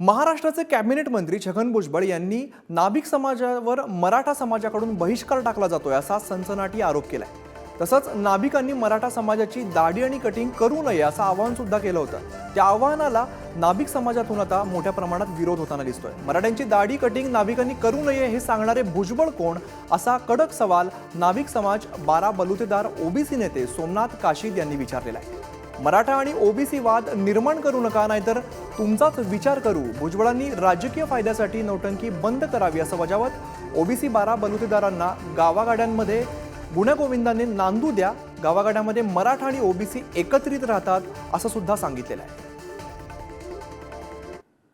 महाराष्ट्राचे कॅबिनेट मंत्री छगन भुजबळ यांनी नाभिक समाजावर मराठा समाजाकडून बहिष्कार टाकला जातोय असा सनसनाटी आरोप केलाय. तसंच नाभिकांनी मराठा समाजाची दाढी आणि कटिंग करू नये असं आवाहन सुद्धा केलं होतं. त्या आवाहनाला नाभिक समाजातून आता मोठ्या प्रमाणात विरोध होताना दिसतोय. मराठ्यांची दाढी कटिंग नाभिकांनी करू नये हे सांगणारे भुजबळ कोण? असा कडक सवाल नाभिक समाज बारा बलुतेदार ओबीसी नेते सोमनाथ काशीद यांनी विचारलेला आहे. मराठा आणि ओबीसी वाद निर्माण करू नका नाहीतर तुमचाच विचार करू. भुजबळांनी राजकीय फायद्यासाठी नौटंकी बंद करावी असं बजावत ओबीसी बारा बलुतेदारांना गावागाड्यांमध्ये गुण्यागोविंदाने नांदू द्या. गावागाड्यामध्ये मराठा आणि ओबीसी एकत्रित राहतात असं सुद्धा सांगितलेलं आहे.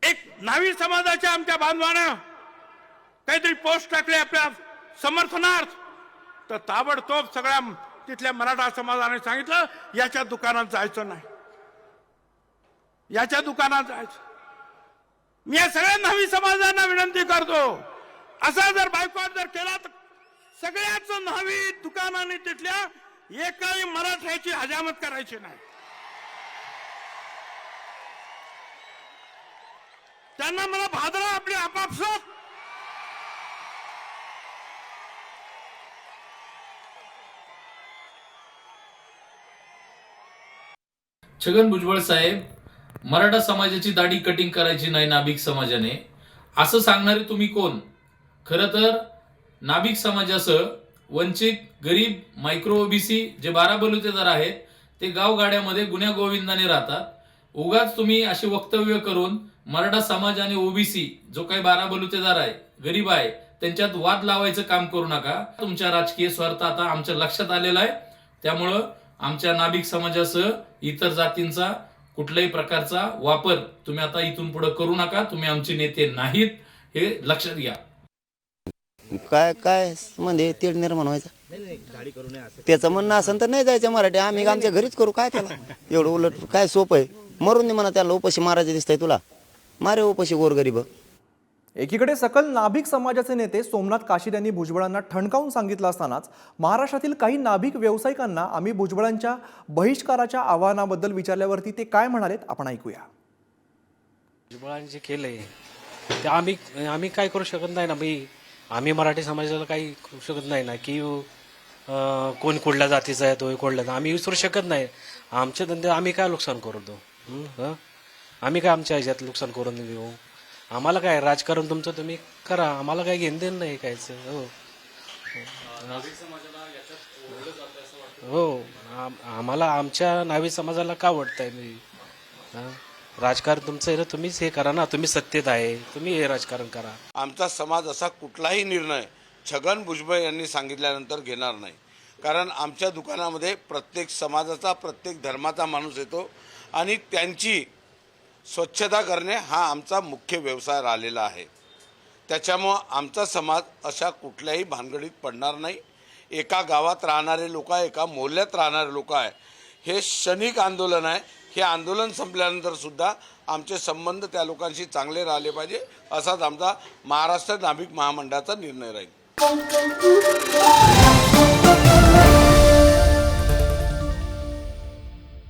एक नावी समाजाच्या आमच्या बांधवानं काहीतरी पोस्ट टाकले आपल्या समर्थनार्थ. तर ताबडतोब सगळ्या तिथल्या मराठा समाजाने सांगितलं याच्या दुकानात जायचं नाही. याच्या दुकानात जायचं. मी या सगळ्या नवी समाजांना विनंती करतो. असा जर बायकॉट जर केला तर सगळ्याच नवी दुकानाने तिथल्या एकाही मराठ्याची हजामत करायची नाही. त्यांना मला भादरा आपली आपापसात. छगन भुजबळ साहेब मराठा समाजाची दाढी कटिंग करायची नाही नाभिक समाजाने. असं सांगणारे तुम्ही कोण? खरं तर नाभिक समाजासह वंचित गरीब मायक्रो ओबीसी जे बारा बलुतेदार आहेत ते गावगाड्यामध्ये गुन्ह्या गोविंदाने राहतात. उगाच तुम्ही अशी वक्तव्य करून मराठा समाज आणि ओबीसी जो काही बारा बलुतेदार आहे गरीब आहे त्यांच्यात वाद लावायचं काम करू नका. तुमच्या राजकीय स्वार्थ आता आमच्या लक्षात आलेला आहे. त्यामुळं आमच्या नाभिक समाजासह इतर जातींचा कुठल्याही प्रकारचा वापर तुम्ही आता इथून पुढे करू नका तुम्ही आमचे नेते नाहीत हे लक्षात घ्या. काय काय म्हणजे तेढ निर्माण व्हायचा. त्याचं म्हणणं असं तर नाही जायचं मराठी. आम्ही आमच्या घरीच करू काय त्याला? एवढं उलट काय सोपं आहे? मरून दे म्हणा त्याला उपाशी मारायचे दिसतंय तुला. मारे उपाशी गोरगरीब. एकीकडे सकल नाभिक समाजाचे नेते सोमनाथ काशीद यांनी भुजबळांना ठणकावून सांगितलं असतानाच महाराष्ट्रातील काही नाभिक व्यावसायिकांना आम्ही भुजबळांच्या बहिष्काराच्या आवाहनाबद्दल विचारल्यावरती ते काय म्हणालेत आपण ऐकूया. भुजबळांनी जे केलंय ते आम्ही आम्ही काय करू शकत नाही ना? मी आम्ही मराठी समाजाला काही करू शकत नाही ना? की अं, कोण कुठल्या जातीचा आहे तो कुठल्या आम्ही विसरू शकत नाही. आमच्या धंदे आम्ही काय नुकसान करू दो हं? हं? आम्ही काय आमच्या ह्याच्यात नुकसान करून देऊ? आम्हाला काय राजकारण तुमचं तुम्ही करा. आम्हाला काय घेणं देणं नाही कायचं हो. हो. आम- आम्हाला आमच्या नावी समाजाला का वाटतंय मी हं? राजकारण तुमचं आहे ना तुम्हीच हे करा ना. तुम्ही सत्तेत आहे. तुम्ही हे राजकारण करा. आमचा समाज असा कुठलाही निर्णय छगन भुजबळ यांनी सांगितल्यानंतर घेणार नाही. कारण आमच्या दुकानामध्ये प्रत्येक समाजाचा प्रत्येक धर्माचा माणूस येतो आणि त्यांची स्वच्छता करणे हा आमचा मुख्य व्यवसाय राहिलेला आहे. त्याच्यामुळं आमचा समाज अशा कुठल्याही भानगडीत पडणार नाही. एका गावात राहणारे लोक आहे एका मोहल्ल्यात राहणारे लोक आहे. हे क्षणिक आंदोलन आहे. हे आंदोलन संपल्यानंतर सुद्धा आमचे संबंध त्या लोकांशी चांगले राहिले पाहिजे असाच आमचा महाराष्ट्र नाभिक महामंडळाचा निर्णय राहील.